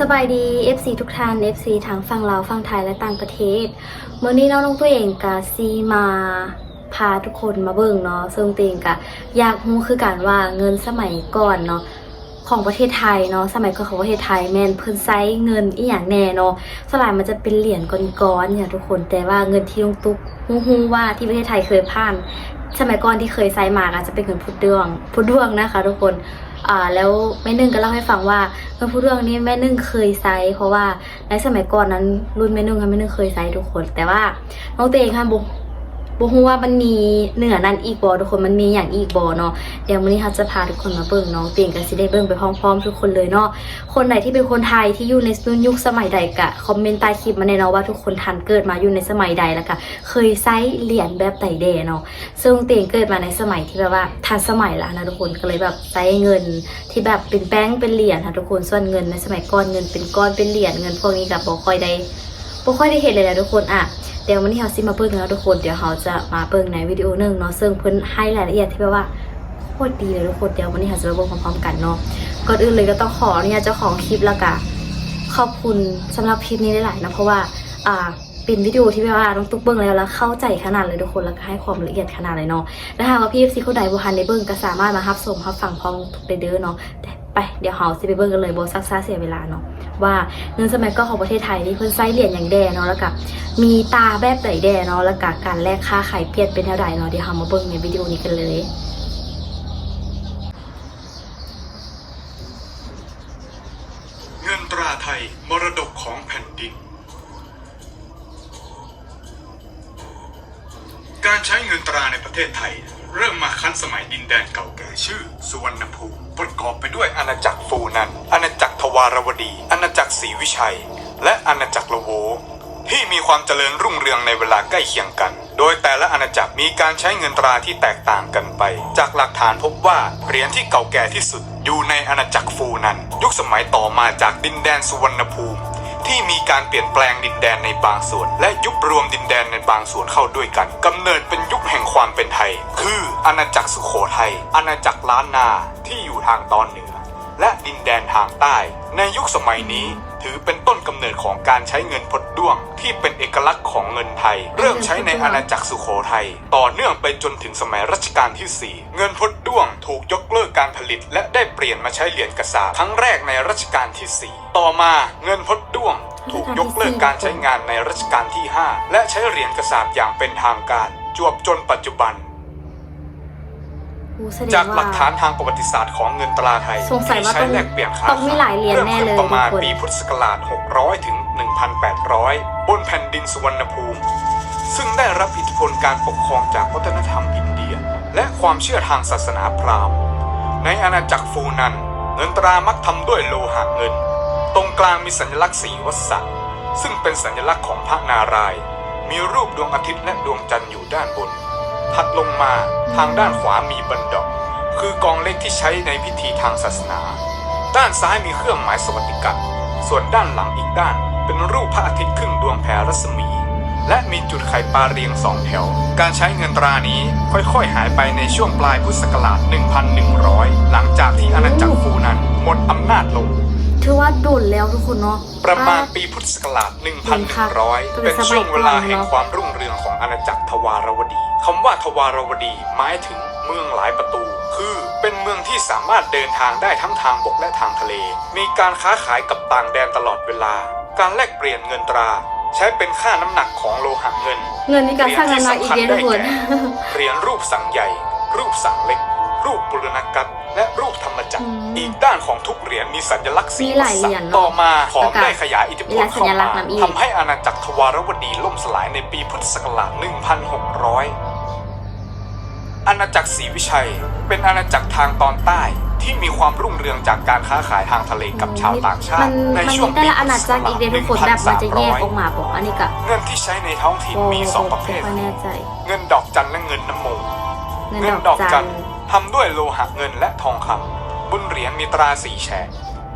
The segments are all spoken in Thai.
สบายดี FC ทุกท่าน FC ทั้งฝั่งลาวฝั่งไทยและต่างประเทศเมื่อนี้น้องลงตัวเองกาซีมาพาทุกคนมาเบิ่งเนาะซึ่งตัวเองกะอยากรู้คือการว่าเงินสมัยก่อนเนาะของประเทศไทยเนาะสมัยก่อนของประเทศไทยแม่นเพิ่นไซเงินอีหยังแน่เนาะสลายมันจะเป็นเหรียญก้อนๆเนี่ยทุกคนแต่ว่าเงินที่ลงตุ๊กฮู้ๆว่าที่ประเทศไทยเคยผ่าน สมัยก่อนที่เคยไซมาอาจจะเป็นเงินพุดดวงพุดดวงนะคะ ทุกคน อ่าแล้วแม่นึ่งก็เล่าให้ฟังว่าเงินพุดดวงนี้แม่นึ่งเคยไซเพราะว่าในสมัยก่อนนั้นรุ่นแม่นึ่งค่ะแม่นึ่งเคยไซทุกคน แต่ว่าน้องเตงค่ะบุ บุฮู้ว่ามันมีเหนือนั้นอีกบอทุกคนมันมีอย่างอีกบอเนาะเดี๋ยววันนี้เราจะพาทุกคนมาเบิ่งน้องเตงกันสิได้เบิ่งไปพร้อมๆทุกคนเลยเนาะคนไหนที่เป็นคนไทยที่อยู่ในรุ่นยุคสมัยใดกะคอมเมนต์ใต้คลิปมาแน่เนาะว่าทุกคนทันเกิดมาอยู่ในสมัยใดแล้วก็เคยไซเหรียญแบบไตเดเนาะซึ่งเตียงเกิดมาในสมัยที่แบบว่าทันสมัยล้วนะทุกคนก็เลยแบบใช้เงินที่แบบเป็นแบงเป็นเหรียญค่ะทุกคนส่วนเงินในสมัยก่อนเงินเป็นก้อนเป็นเหรียญเงินพวกนี้กับบ่ค่อยได้บ่ค่อยได้เห็นเลยนะทุกคนอะ เดี๋ยววันนี้เราซิมาเบิ่งแล้วทุกคนเดี๋ยวเราจะมาเบิ่งในวิดีโอหนึ่งเนาะซึ่งเพิ่นให้รายละเอียดที่แบบว่าโคตรดีเลยทุกคนเดี๋ยววันนี้เราจะมาเบิ่งพร้อมๆกันเนาะก่อนอื่นเลยก็ต้องขออนุญาตเจ้าของคลิปแล้วก็ขอบคุณสำหรับคลิปนี้หลายๆนะเพราะว่าอ่าเป็นวิดีโอที่แบบว่าน้องตุ๊กเบิ้งแล้วแล้วเข้าใจขนาดเลยทุกคนแล้วก็ให้ความละเอียดขนาดเลยเนาะแล้วหากว่าพี่เอฟซีคนใดบูฮันในเบิ้งก็สามารถมารับชมรับฟังพร้อมทุกเด้อเนาะ ไปเดี๋ยวเราสิไปเบิ้งกันเลยโบซักซ่าเสียเวลาเนาะว่าเงินสมัยก่อนของประเทศไทยนี่เพิ่นไส้เหรียญอย่างแดเนาะแล้วก็มีตาแบบไหนแดเนาะแล้วก็การแลกค่าไข่เปลี่ยนเป็นเท่าไหร่เนาะเดี๋ยวเรามาเบิ้งในวิดีโอนี้กันเลยเงินตราไทยมรดกของแผ่นดิน การใช้เงินตราในประเทศไทย เริ่มมาคั้นสมัยดินแดนเก่าแก่ชื่อสุวรรณภูมิ ประกอบไปด้วยอาณาจักรฟูนัน อาณาจักรทวารวดี อาณาจักรศรีวิชัย และอาณาจักรละโว ที่มีความเจริญรุ่งเรืองในเวลาใกล้เคียงกัน โดยแต่ละอาณาจักรมีการใช้เงินตราที่แตกต่างกันไป จากหลักฐานพบว่าเหรียญที่เก่าแก่ที่สุดอยู่ในอาณาจักรฟูนัน ยุคสมัยต่อมาจากดินแดนสุวรรณภูมิ ที่มีการเปลี่ยนแปลงดินแดนในบางส่วน และยุบรวมดินแดนในบางส่วนเข้าด้วยกันกำเนิดเป็นยุคแห่งความเป็นไทย คืออาณาจักรสุโขทัยอาณาจักรล้านนาที่อยู่ทางตอนเหนือ และดินแดนทางใต้ ในยุคสมัยนี้ถือเป็นต้นกำเนิดของการใช้เงินพดด้วง ที่เป็นเอกลักษณ์ของเงินไทย เริ่มใช้ในอาณาจักรสุโขทัยต่อเนื่องไปจนถึงสมัยรัชกาลที่ 4 เงินพดด้วงถูกยกเลิกการผลิต และได้เปลี่ยนมาใช้เหรียญกระสาบครั้งแรกในรัชกาลที่ 4 ต่อมาเงินพดด้วง ถูกยกเลิกการใช้งานในรัชกาลที่ 5 และใช้เหรียญกระสาบอย่างเป็นทางการ จวบจนปัจจุบัน จากหลัว่ากฐานทางประวัติศาสตร์ของเงินตราไทยสงสัยว่าที่ใช้ต้องแลกเปลี่ยนค้าต้องมีหลายเหรียญแน่เลยริ่มขึ้ประมาณทุกคนปีพุทธศักราช 600 ถึง 1,800 บนแผ่นดินสุวรรณภูมิ ซึ่งได้รับอิทธิพลการปกครองจากวัฒนธรรมอินเดีย และความเชื่อทางศาสนาพราหมณ์ ในอาณาจักรฟูนัน เงินตรามักทำด้วยโลหะเงิน ตรงกลางมีสัญลักษณ์สีวัษะซึ่งเป็นสัญลักษณ์ของพระนารายณ์มีรูปดวงอาทิตย์และดวงจันทร์อยู่ด้านบน ถัดลงมาทางด้านขวามีบันดอกคือกองเล็กที่ใช้ในพิธีทางศาสนา ด้านซ้ายมีเครื่องหมายสวัสดิกันส่วนด้านหลังอีกด้าน เป็นรูปพระอาทิตย์ครึ่งดวงแผ่รัศมี และมีจุดไข่ปลาเรียงสองแถว การใช้เงินตรานี้ค่อยๆ หายไปในช่วงปลายพุทธศักราช 1100 หลังจากที่อาณาจักรฟูนันหมดอำนาจลง ถือว่าโดนแล้วทุกคนเนาะ ประมาณอ่ปีพุทธศักราช 1,100 เป็นช่วงเวลาแห่งความรุ่งเรืองของอาณาจักรทวารวดี คำว่าทวารวดีหมายถึงเมืองหลายประตู คือเป็นเมืองที่สามารถเดินทางได้ทั้งทางบกและทางทะเล มีการค้าขายกับต่างแดนตลอดเวลา การแลกเปลี่ยนเงินตราใช้เป็นค่าน้ำหนักของโลหะเงิน เงินในการสร้างน้ำหนักอีกเยอะทุกคนเหรียญรูปสังใหญ่ รูปสังเล็ก รูปปุรณกัตและรูปธรรมจักรอืมอีกด้านของทุกเหรียญมีสัญลักษณ์สีมีหลายเหรียญเนอะต่อมาขอแล้วงก็ได้ขยายอิทธิพมีลหลายสัเข้าญลักมาษณ์นำอีกทำให้อาณาจักรทวารวดีล่มสลายในปีพุทธศักราช 1600 อาณาจักรศรีวิชัย เป็นอาณาจักรทางตอนใต้ที่มีความรุ่งเรืองจากการค้าขายทางทะเลกับชาวต่างชามัตินในมันช่วมีงแต่ปีละอาณาจักรอีกเดทุกคนแบบมันจะแยกออกมาบอกอันนี้ก็เงินที่ใช้ในท้องถิ่นโอ้มีสองประเภทไม่ค่อยแน่ใจเงินดอกจันและเงินน้ำมูเงินเงินดดออกกจัจันน ทำด้วยโลหะเงินและทองคำบนเหรียญมีตราสีแฉก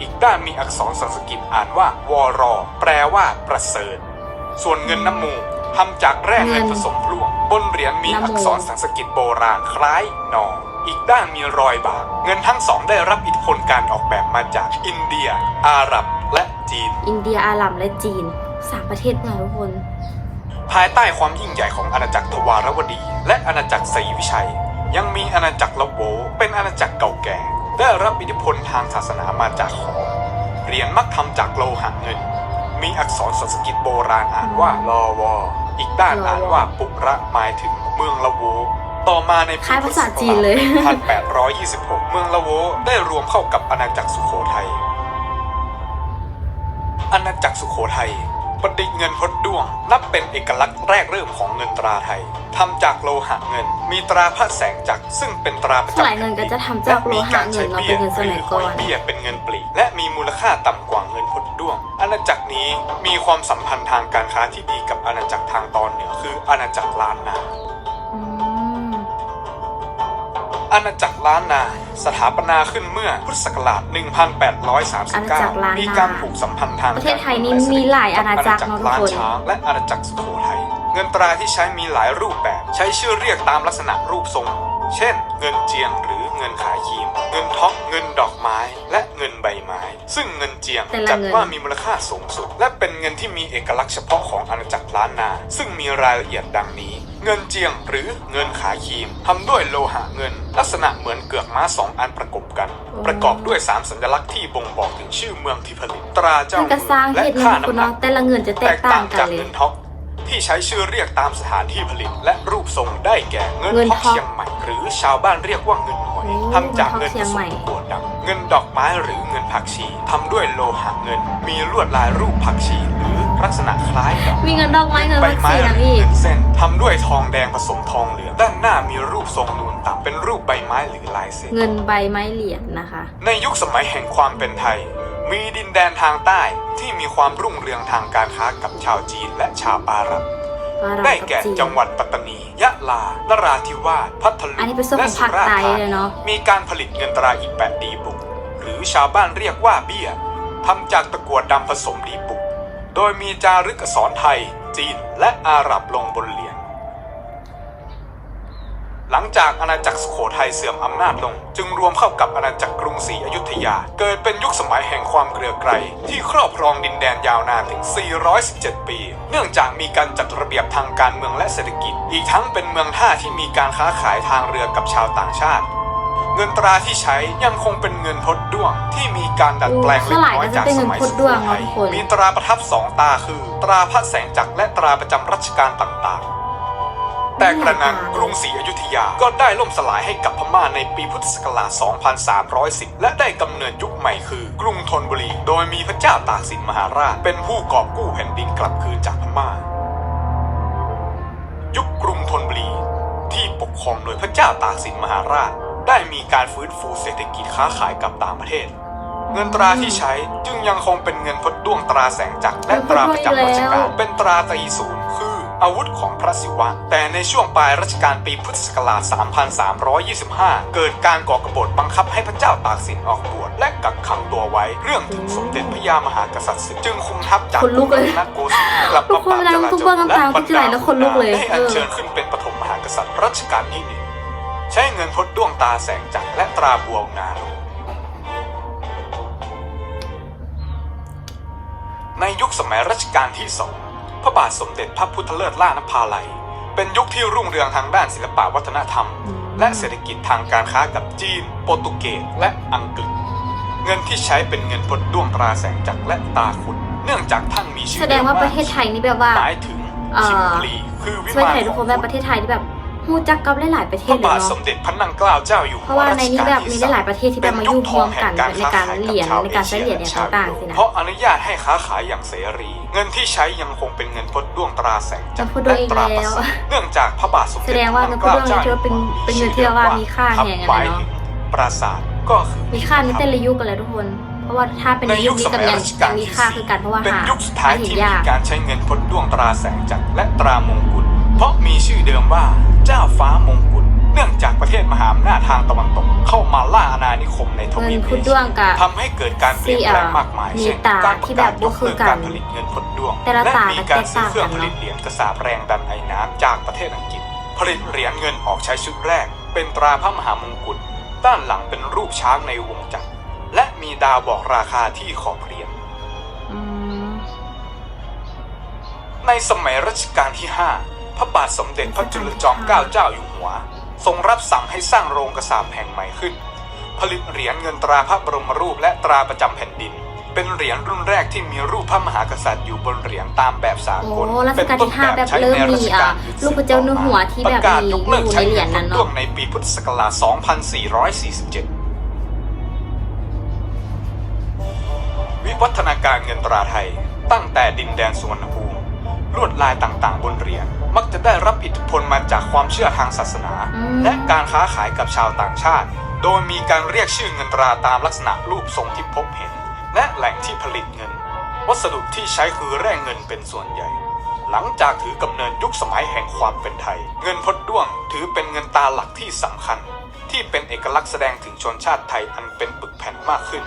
อีกด้านมีอักษรสันสกฤตอ่านว่าวรอ แปลว่าประเสริฐ ส่วนเงินน้ำมูทำจากแร่เงินผสมพลวงบนเหรียญมีอักษรสันสกฤตโบราณคล้ายหนออีกด้านมีรอยบาก เงินทั้งสองได้รับอิทธิพลการออกแบบมาจากอินเดีย อาหรับ และจีน อินเดียอาหรับและจีนสามประเทศนะทุกคน ภายใต้ความยิ่งใหญ่ของอาณาจักรทวารวดี และอาณาจักรศรีวิชัย ยังมีอาณาจักรละโวเป็นอาณาจักรเก่าแก่ ได้รับอิทธิพลทางศาสนามาจากขอมเหรียญมักทำจากโลหะเงิน มีอักษรสันสกฤตโบราณอ่านว่าลอวออีกด้านอ่านว่าปุระหมายถึงเมืองละโวต่อมาในปีคล้ายภาษาจีนเลย1826 เมืองละโวได้รวมเข้ากับอาณาจักรสุโขทัยอาณาจักรสุโขทัย ประดิษฐ์เงินพดด้วง นับเป็นเอกลักษณ์แรกเริ่มของเงินตราไทยทำจากโลหะเงิน มีตราพระแสงจักรซึ่งเป็นตราประสมัจำยเงินก็จะทำจากโลหะเงินเนาะเป็นเงินสมัยก่อนหรืหเบี้ยเป็นเงินปลีกและมีมูลค่าต่ำกว่าเงินพดด้วง อาณาจักรนี้มีความสัมพันธ์ทางการค้าที่ดีกับอาณาจักรทางตอนเหนือคืออาณาจักรล้านนา อาณาจักรล้านนา สถาปนาขึ้นเมื่อพุทธศักราชอาณาจักรล้านนา1839 มีการผูกสัมพันธ์ทางประเทศไทยนี่มีหลายอาณาจักรเนอะทุกล้านคนช้างและอาณาจักรสุโขทัยเงินตราที่ใช้มีหลายรูปแบบ ใช้ชื่อเรียกตามลักษณะรูปทรง เช่น เงินเจียงหรือเงินขายครีม เงินท็อปเงินดอกไม้ และเงินใบไม้ ซึ่งเงินเจียงแต่ละจัดเงินว่ามีมูลค่าสูงสุด และเป็นเงินที่มีเอกลักษณ์เฉพาะของอาณาจักรล้านนา ซึ่งมีรายละเอียดดังนี้ เงินเจียงหรือเงินขายครีมทำด้วยโลหะเงิน ลักษณะเหมือนเกือกม้าสองอันประกบกัน ประกอบด้วยสามสัญลักษณ์ที่บ่งบอกถึงชื่อเมืองที่ผลิตตราเจ้ามันก็สร้างและเหตุค่านะคุณน้ำหนัเนาะกแต่ละเงินจะแตแตกกต่าต่างงกัจานกเลยเงินท็อปที่ใช้ชื่อเรียกตามสถานที่ผลิต และรูปทรงได้แก่เงินเงินท็อปท็อปเชียงใหม่หรือชาวบ้านเรียกว่าเงินหวยโอ้ทำจากเงินเงินท็อปเชียงใหม่ผสมตะกั่วดำเงินดอกไม้หรือเงินผักชีทำด้วยโลหะเงิน มีลวดลายรูปผักชีหรือ ลักษณะคล้ายดอกมีเงินดอกไม้เงินใบวัคไม้ซีนหนะรือพี่ เงินเส้นทำด้วยทองแดงผสมทองเหลืองด้านหน้ามีรูปทรงนูนต่ำเป็นรูปใบไม้หรือลายเส้น เงินใบไม้เหรียญนะคะ ในยุคสมัยแห่งความเป็นไทย มีดินแดนทางใต้ที่มีความรุ่งเรืองทางการค้ากับชาวจีนและชาวอาหรับก็เราได้กับแก่จีน จังหวัดปัตตานี ยะลา นราธิวาส พัทลุงอันนี้เป็นส่วนของและสุราษฎร์ภาคใต้ธาเลยเนอะ มีการผลิตเงินตราอีแปะดีบุก หรือชาวบ้านเรียกว่าเบี้ยทำจากตะกั่วดำผสมดีบุก โดยมีจารึกอักษรไทย จีน และอาหรับลงบนเหรียญ หลังจากอาณาจักรสุโขทัยเสื่อมอำนาจลง จึงรวมเข้ากับอาณาจักรกรุงศรีอยุธยา เกิดเป็นยุคสมัยแห่งความเกลือไกรที่ครอบครองดินแดนยาวนานถึง 417 ปี เนื่องจากมีการจัดระเบียบทางการเมืองและเศรษฐกิจ อีกทั้งเป็นเมืองท่าที่มีการค้าขายทางเรือกับชาวต่างชาติ เงินตราที่ใช้ยังคงเป็นเงินพดด้วง ที่มีการดัดแปลงเล็กน้อยจากสมัยสุโขทัยมีตราประทับสองตาคือ ตราพระแสงจักรและตราประจำรัชกาลต่างๆแต่กระนั้นกรุงศรีอยุธยาก็ได้ล่มสลายให้กับพม่าในปีพุทธศักราช 2310 และได้กำเนิดยุคใหม่คือกรุงธนบุรี โดยมีพระเจ้าตากสินมหาราช เป็นผู้กอบกู้แผ่นดินกลับคืนจากพม่า ยุคกรุงธนบุรีที่ปกครองโดยพระเจ้าตากสินมหาราช ได้มีการฟื้นฟูเศรษฐกิจค้าขายกับต่างประเทศ เงินตราที่ใช้จึงยังคงเป็นเงินพดด้วงตราแสงจักรและตราประจำรัชกาลเป็นตราตรีศูนย์คืออาวุธของพระศิวะ แต่ในช่วงปลายรัชกาลปีพุทธศักราช 3325 เกิดการก่อกบฏบังคับให้พระเจ้าตากสินออกบวชและกักขังตัวไว้ เรื่องถึงสมเด็จพระยามหากษัตริย์ศึกจึงคุมทัพจากขนลุกเลยนักโกสินทร์กลับทุมากคนปราบเวลาจราทุกจคนรและต่างๆบรรที่ไหนดาแล้วขนลุกเลยได้อัญเออเชิญขึ้นเป็นปฐมมหากษัตริย์รัชกาลที่หนึ่งใช้เงินพดด้วงตาแสงจักรและตราบวงนาโรในยุคสมัยรัชกาลที่สองพระบาทสมเด็จพระพุทธเลิศล่านภาลัย เป็นยุคที่รุ่งเรืองทางด้านศิลปวัฒนธรรม และเศรษฐกิจทางการค้ากับจีน โปรตุเกสและอังกฤษ เงินที่ใช้เป็นเงินพดด้วงตราแสงจักรและตาขุนเนื่องจากท่านมีชื่อแสดงว่าประเทศไทยนี่แบบว่าหมายถึงเอ่อชิมพลีคือวิช่วยมานไทยทุกขคองนแบบประเทศไทยที่แบบ ฮู้จักกับหลายๆประเทพศระเลยบาทสเนาะมเด็จพระนั่งเกล้าเจ้าอยู่หัเพราะว่าในนี้แบบมีรัชกาลที่หลายๆประเทศที่แบบมายุ่งร่วมกันในการเหรียญในการใช้เหรียญเนี่ยต่างๆสินะ เพราะอนุญาตให้ค้าขายอย่างเสรี เงินที่ใช้ยังคงเป็นเงินพดด้วงตราแสงจักรเงินพดด้วงอีกและตราประแล้วสิทธิ์เนื่องจากพระบาทสมเด็จแสดงว่าพระนั่งเกล้าเจ้าเงินพดด้วงนี่ถือว่าเป็นเป็นเงินที่ว่ามีค่าแห่งอะไรเนอะหมายถึงปราสาทก็คือ มีค่าในแต่ละยุคกันแหละทุกคน เพราะว่าถ้าเป็นในในยุยุคคสนี้มักับยยังรัชกาลยังมีที่ค่าสี่คือกันเพราะว่าเป็นหายุคสุดท้ายหาที่เห็นมียาก การใช้เงินพดด้วงตราแสงจักรและตรามงกุฎเพราะมีชื่อเดิมว่า เจ้าฟ้ามงกุฎเนื่องจากประเทศมหาอำนาจทางตะวันตก เข้ามาล่าอาณานิคมในทวีปเอเชียทำให้เกิดการเปลี่ยนแปลงมากมายเช่นการประกาศยกเลิกการผลิตเงินพดด้วง และมีการซื้อเครื่องผลิตเหรียญกระสาบแรงดันไอ้น้ำจากประเทศอังกฤษ ผลิตเหรียญเงินออกใช้ชุดแรก เป็นตราพระมหามงกุฎด้านหลังเป็นรูปช้างในวงจักรและมีดาวบอกราคาที่ขอบเหรียญในสมัยรัชกาลที่ 5 พระบาทสมเด็จพระจุลจอมเกล้าเจ้าอยู่หัว ทรงรับสั่งให้สร้างโรงกระสาบแห่งใหม่ขึ้น ผลิตเหรียญเงินตราพระบรมรูปและตราประจำแผ่นดิน เป็นเหรียญรุ่นแรกที่มีรูปพระมหากษัตริย์อยู่บนเหรียญตามแบบสากลโอ้รัชกาลที่ห้าแบบเริ่มมีอะรูปพระเจ้านื้อหัวที่แบบกาศมียกเลิกอยู่ในใช้เหรียญนั้นเนาะในปีพุทธศักราช 2447วิวัฒนาการเงินตราไทยตั้งแต่ดินแดนสุวรรณภูมิลวดลายต่างๆบนเหรียญ มักจะได้รับอิทธิพลมาจากความเชื่อทางศาสนาอืมและการค้าขายกับชาวต่างชาติ โดยมีการเรียกชื่อเงินตราตามลักษณะรูปทรงที่พบเห็น และแหล่งที่ผลิตเงิน วัสดุที่ใช้คือแร่เงินเป็นส่วนใหญ่ หลังจากถือกำเนิดยุคสมัยแห่งความเป็นไทย เงินพดด้วงถือเป็นเงินตาหลักที่สำคัญ ที่เป็นเอกลักษณ์แสดงถึงชนชาติไทยอันเป็นปึกแผ่นมากขึ้น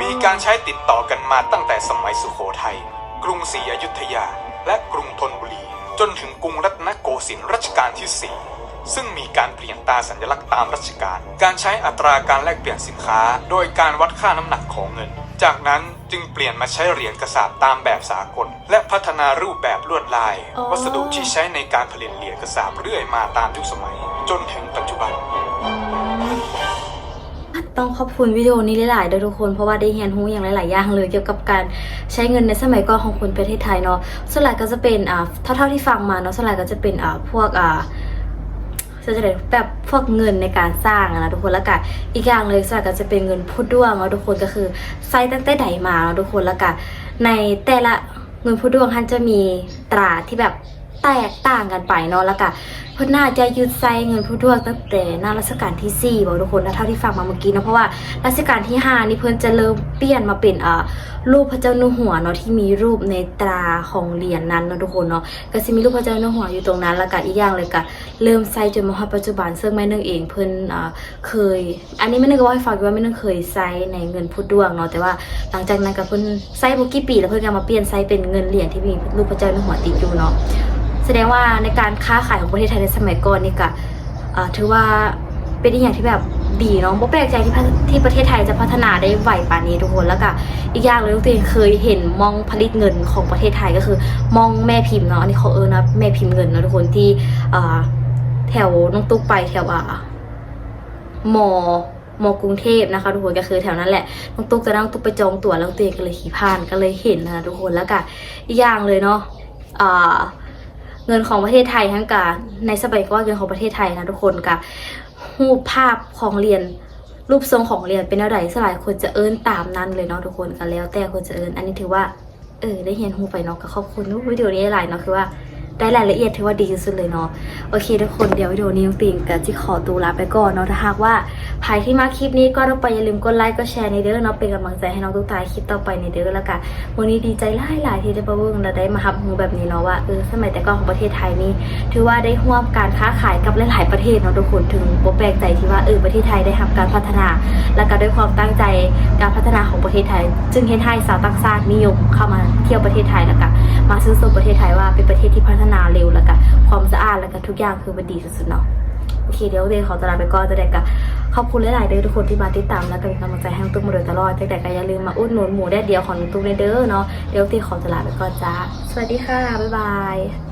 มีการใช้ติดต่อกันมาตั้งแต่สมัยสุโขทัยกรุงศรีอยุธยา และกรุงธนบุรี จนถึงกรุงรัตนโกสินทร์รัชกาลที่ 4 ซึ่งมีการเปลี่ยนตาสัญลักษณ์ตามรัชกาล การใช้อัตราการแลกเปลี่ยนสินค้า โดยการวัดค่าน้ำหนักของเงิน จากนั้นจึงเปลี่ยนมาใช้เหรียญกระสาบตามแบบสากล และพัฒนารูปแบบลวดลาย วัสดุที่ใช้ในการผลิตเหรียญกระสาบเรื่อยมาตามยุคสมัย จนถึงปัจจุบัน ต้องขอบคุณวิดีโอนี้หลายๆด้วยทุกคนเพราะว่าได้เรียนรู้อย่างหลาย ๆ อย่างเลยเกี่ยวกับการใช้เงินในสมัยก่อนของคนประเทศไทยเนาะส่วนใหญ่ก็จะเป็นอ่าเท่าๆที่ฟังมาเนาะส่วนใหญ่ก็จะเป็นอ่าพวกอ่าจะจะได้แบบพวกเงินในการสร้างนะทุกคนแล้วก็อีกอย่างเลยส่วนใหญ่ก็จะเป็นเงินพุดด้วงเนาะทุกคนก็คือใส่ตั้งแต่ใดมาเนาะทุกคนแล้วก็ในแต่ละเงินพุดด้วงท่านจะมีตราที่แบบ แตกต่างกันไปเนาะแล้วก็เพิ่นน่าจะยึดไซเงินผู้ด้วงตั้งแต่หน้ารัชกาลที่4บอกทุกคนนะเท่าที่ฟังมาเมื่อกี้นะเพราะว่ารัชกาลที่ 5 นี่เพิ่นจะเริ่มเปลี่ยนมาเป็นอ่ารูปพระเจ้านุหัวเนาะที่มีรูปในตราของเหรียญนั้นเนาะทุกคนเนาะก็สิมีรูปพระเจ้านุหัวอยู่ตรงนั้น แล้วก็อีกอย่างเลยก็เริ่มใส่จนมาฮอดปัจจุบันซึ่งแม่นึงเองเพิ่นอ่าเคย อันนี้แม่นึงก็ว่าให้ฟังว่าแม่นึงเคยใส่ในเงินพุดดวงเนาะแต่ว่าหลังจากนั้นก็เพิ่นใส่บ่กี่ปี แล้วเพิ่นก็มาเปลี่ยนใส่เป็นเงินเหรียญที่มีรูปพระเจ้านุหัวติดอยู่เนาะ แสดงว่าในการค้าขายของประเทศไทยในสมัยก่อนนี่ก็ถือว่าเป็นอีกอย่างที่แบบดีเนาะบ่แปลกใจที่ที่ประเทศไทยจะพัฒนาได้ไหวป่านนี้ทุกคนแล้วก็อีกอย่างเลยตัวเองเคยเห็นมองผลิตเงินของประเทศไทยก็คือ มองแม่พิมพ์เนาะอันนี้เขาเออนะแม่พิมพ์เงินเนาะทุกคนที่แถวน้องตุ๊กไปแถวอะมอมอกรุงเทพนะคะทุกคนก็คือแถวนั้นแหละน้องตุ๊กจะนั่งตุ๊กไปจองตั๋วแล้วตัวเองก็เลยขี่ผ่านก็เลยเห็นนะทุกคนแล้วก็อีกอย่างเลยเนาะอ่า งินของประเทศไทยทั้งกาในสมัยก่อนเงินของประเทศไทยนะทุกคนกับรูปภาพของเหรียญรูปทรงของเหรียญเป็นอะไรสลายคนจะเอิ้นตามนั้นเลยเนาะทุกคนกันแล้วแต่คนจะเอิ้นอันนี้ถือว่าเออได้เห็นหูไปเนาะก็ขอบคุณวิดีโอนี้หลายเนาะคือว่า ได้รายละเอียดถือว่าดีที่สุดเลยเนาะโอเคทุกคนเดี๋ยววิดีโอนี้น้องติงกับจิขอตัวลาไปก่อนเนาะถ้าหากว่าใครที่มาคลิปนี้ก็ต้องไปอย่าลืมกดไลค์กดแชร์ในเด้อเนาะเป็นกำลังใจให้น้องตุ๊กตาคลิปต่อไปในเด้อแล้วกันวันนี้ดีใจหลายหลายๆที่ได้มาเบิ่งและได้มารับรู้แบบนี้เนาะว่าเออสมัยแต่ก่อนของประเทศไทยนี่ถือว่าได้ร่วมการค้าขายกับหลายๆประเทศเนาะทุกคนถึงบ่แปลกใจที่ว่าเออประเทศไทยได้ทำการพัฒนา และก็ด้วยความตั้งใจการพัฒนาของประเทศไทย จึงเห็นให้สาวต่างชาตินิยมเข้ามาเที่ยวประเทศไทยแล้วก็มาซื้อสูประเทศไทยว่าเป็นประเทศที่พัฒนาเร็วแล้วก็ความสะอาดแล้วก็ทุกอย่างคือมันดีสุดๆเนาะโอเคเดี๋ยวเดย์ขอตลาไปก่อนจะได้กับขอบคุณหลายๆเด้อทุกคนที่มาติดตามและก็เป็นกำลังใจให้ตุ้มมาโดยตลอดแต่ก็อย่าลืมมาอุดหนุนหมูแดดเดียวของตุ้มในเด้อเนาะเดี๋ยวตีขอตลาไปก่อนจ้าสวัสดีค่ะบ๊ายบาย